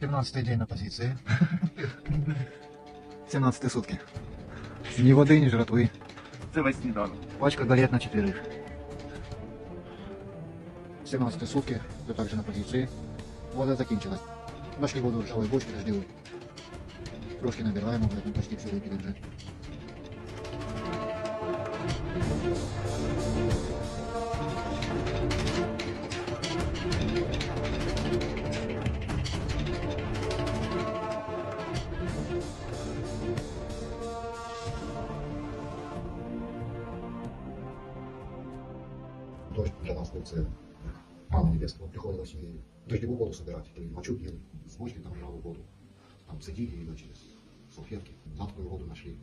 17 день на позиции. 17 сутки. Ни воды, ни жратвы. Це весь сніданок. Пачка галет на четверых. 17 сутки, все так же на позиции. Вода закінчилась. Нашли воду в ржавой бочке дождевой. Трошки набираем, мы ну, почти все выпили уже. Для нас был цель. Мама небесного приходилось и дождевую воду собирать, и мочу пили, с бочки там брали воду, там цедили ее через салфетки, затклую воду нашли,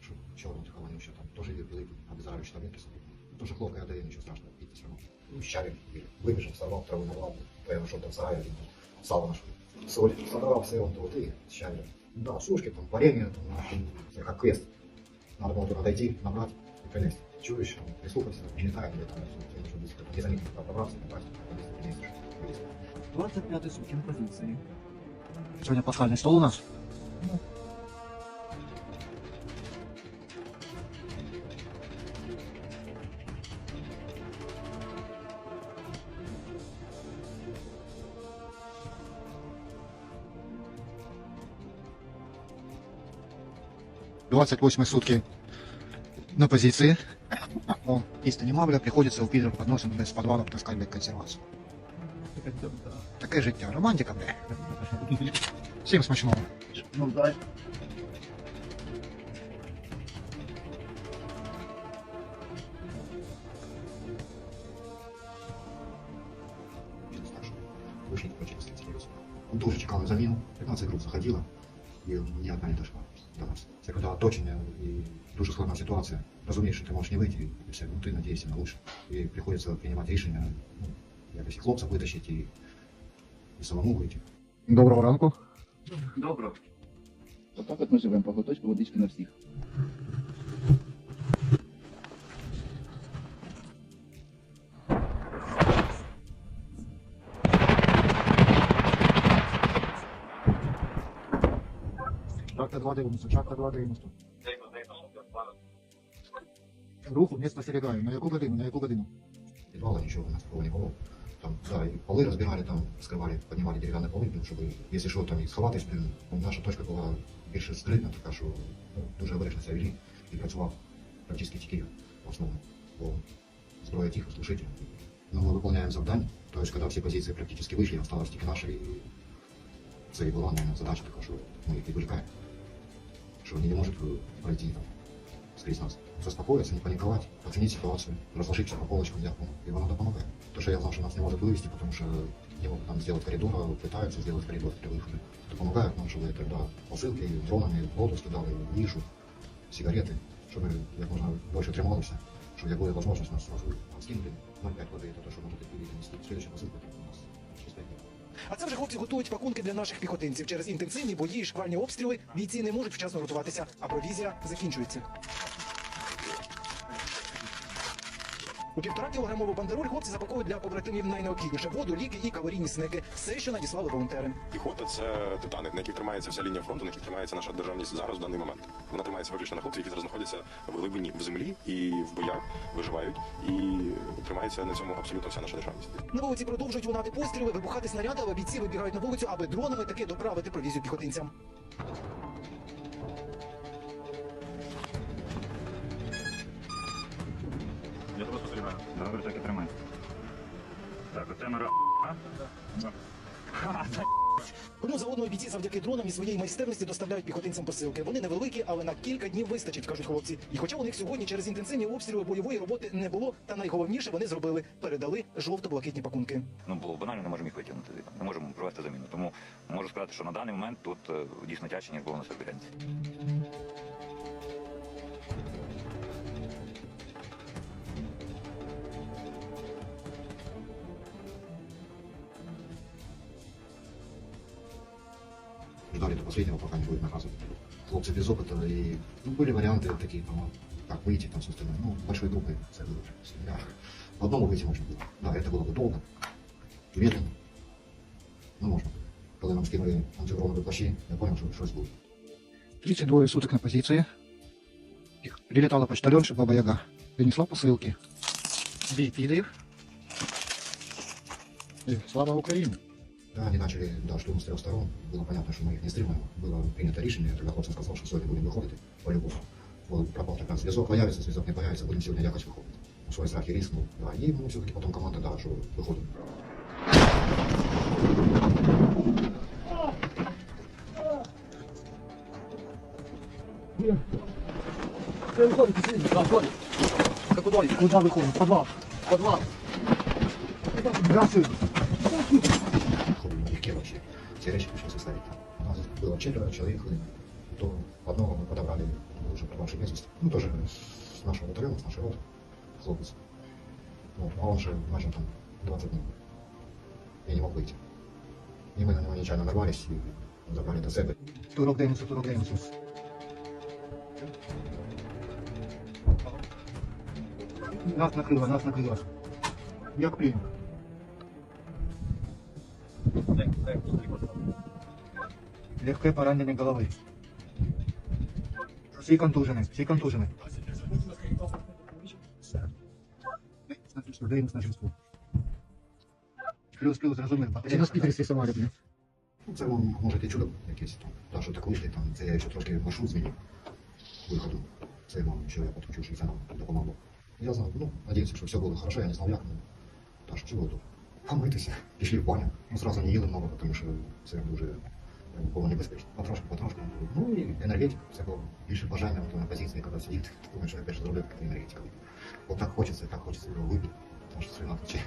что черную такая вонючая, там тоже ее пили, обеззараживающие таблетки собрали. Тоже хлопкое АДН, ничего страшного, пить все равно. Ну, щавель пили. Выбежал, сорвал траву на ладу, то я нашел там сарай один, сало нашли. Соль, собрал все он вот и щавель. Да, сушки, там, варенье, там, как квест. Надо было туда дойти, набрать и прилезть. Чуешь, там, прислушаться, не летает где-то, тебе нужно быть как-то незаметно пробраться, попасть, прилезть, прилезть. 25 сутки на позиції. Сегодня пасхальный стол у нас. Двадцать восьмые сутки на позиции. Он есть нема, бля, приходится у підрів під носом без подвалу таскати блядь, консервацію. Таке життя, романтика, бля. Всім смачного. Ну, дай. Вышли по через Он тоже чекал на замену. 15 групп заходило, и ни одна не дошла до нас. Це коли оточення і дуже складна ситуація. Розумієш, що ти можеш не вийти, і все, ну ти надієшся на лучше. І приходиться приймати рішення, ну, якось і хлопця витащити, і, і самому вийти. Доброго ранку. Добре. Отак от ми живемо по глоточку водички на всіх. Шахта 2 дивимося, шахта 2 дивимося. Руху не спостерігаю. На яку годину, на яку годину? Підвала нічого у нас такого не було. Там, да, и полы разбирали, там, скрывали, поднимали деревянные полы, ну, чтобы, если что, там, і сховатись, блин, ну, наша точка була більше скритна, така, що ну, дуже обережно себе вели і працював практично тільки в основному, бо зброя тихо, слушайте. Но мы выполняем завдання, то есть, когда все позиции практически вышли, осталось тільки наши, и це і була, наверное, задача така, що ми їх відволікаємо, вони не можуть е, пройти там, скрізь нас. Заспокоиться, не паниковать, оценить ситуацию, разложить все по полочкам, взять, ну, и оно помогает. То, что я знал, что нас не может вывести, потому что не могут нам сделать коридор, а пытаются сделать коридор при выходе. Помогают нам, чтобы тогда посылки дронами, воду скидали, їжу, сигареты, чтобы як можно больше трималися, чтобы як буде возможность нас сразу скинули 0,5 воды, это то, что мы тут пили, нести. Следующая посылка А це вже хлопці готують пакунки для наших піхотинців. Через інтенсивні бої і шквальні обстріли бійці не можуть вчасно готуватися, а провізія закінчується. У півтора кілограмову бандероль хлопці запаковують для побратимів найнеобхідніше воду, ліки і калорійні снеки. Все, що надіслали волонтери. Піхота це титани, на яких тримається вся лінія фронту, на яких тримається наша державність зараз в даний момент. Вона тримається виключно на хлопців, які зараз знаходяться в глибині в землі і в боях виживають. І тримається на цьому абсолютно вся наша державність. На вулиці продовжують лунати постріли, вибухати снаряди, але бійці вибігають на вулицю, аби дронами таки доправити провізію піхотинцям. Добре, так і тримай. Так, оце на Одну за одною бійці завдяки дронам і своєї майстерності доставляють піхотинцям посилки. Вони невеликі, але на кілька днів вистачить, кажуть хлопці. І хоча у них сьогодні через інтенсивні обстріли бойової роботи не було, та найголовніше вони зробили передали жовто-блакитні пакунки. Ну, бо банально не можемо їх витягнути. Не можемо провести заміну. Тому можу сказати, що на даний момент тут е, дійсно тяжче, ніж було на Собірянці. Ждали до последнего, пока не будет наказан. Хлопцы без опыта, и ну, были варианты такие, там, как выйти там с остальным, ну, большой группой, по одному выйти можно было. Да, это было бы долго, медленно, но можно было. Коли нам скинули антиуроновые плащи, я понял, что что будет. 32 суток на позиции. Их Прилетала почтальонша Баба Яга. Принесла посылки. И Слава Украине! Да, они начали, да, штурм с трех сторон. Было понятно, что мы их не стримаем. Было принято рішення, тогда хлопцям сказав, що сьогодні будемо виходити по-любому. Бо пропав так зв'язок, появиться, зв'язок не появиться, будемо сьогодні якось виходити. У свої страхи ріснув. Да, і ну, все-таки потім команда, да, що виходимо. Куда выходим? В подвал. В подвал. Виходимо налегке вообще. Все речи пришлось оставить там. У нас было четверо человек, то одного мы подобрали уже пропавший без вести. Ну, тоже с нашего батальона, с нашей роты, хлопец. Вот. А он же начал там 20 дней. Я не мог выйти. И мы на него нечаянно нарвались и забрали до себе. Турок Демусу, Турок Демусу. Нас накрыло, нас накрыло. Як прийняв? Легке поранення голови. Всі контужені, всі контужені. Деймос на зв'язку. Плюс, плюс, зрозумів. Це на спікерстві Самарі, блін. Ну, Це вам може чудо якесь там. Та, що так вийшли, там, це я ще трошки маршрут змінив виходу. Це вам ще я почув, що це нам допомогло. Я знав, ну, надіюся, що все було хорошо, я не знав як, ну, та що чого тут. Помитися, пішли в баню. Ну, зразу не їли много, тому що це дуже е, було небезпечно. Потрошку, потрошку. Ну і енергетика, це було більше бажання то на позиції, коли сидіти, думаєш, що я перше зроблю таку енергетику. Бо так хочеться, так хочеться його випити, тому що слина тече.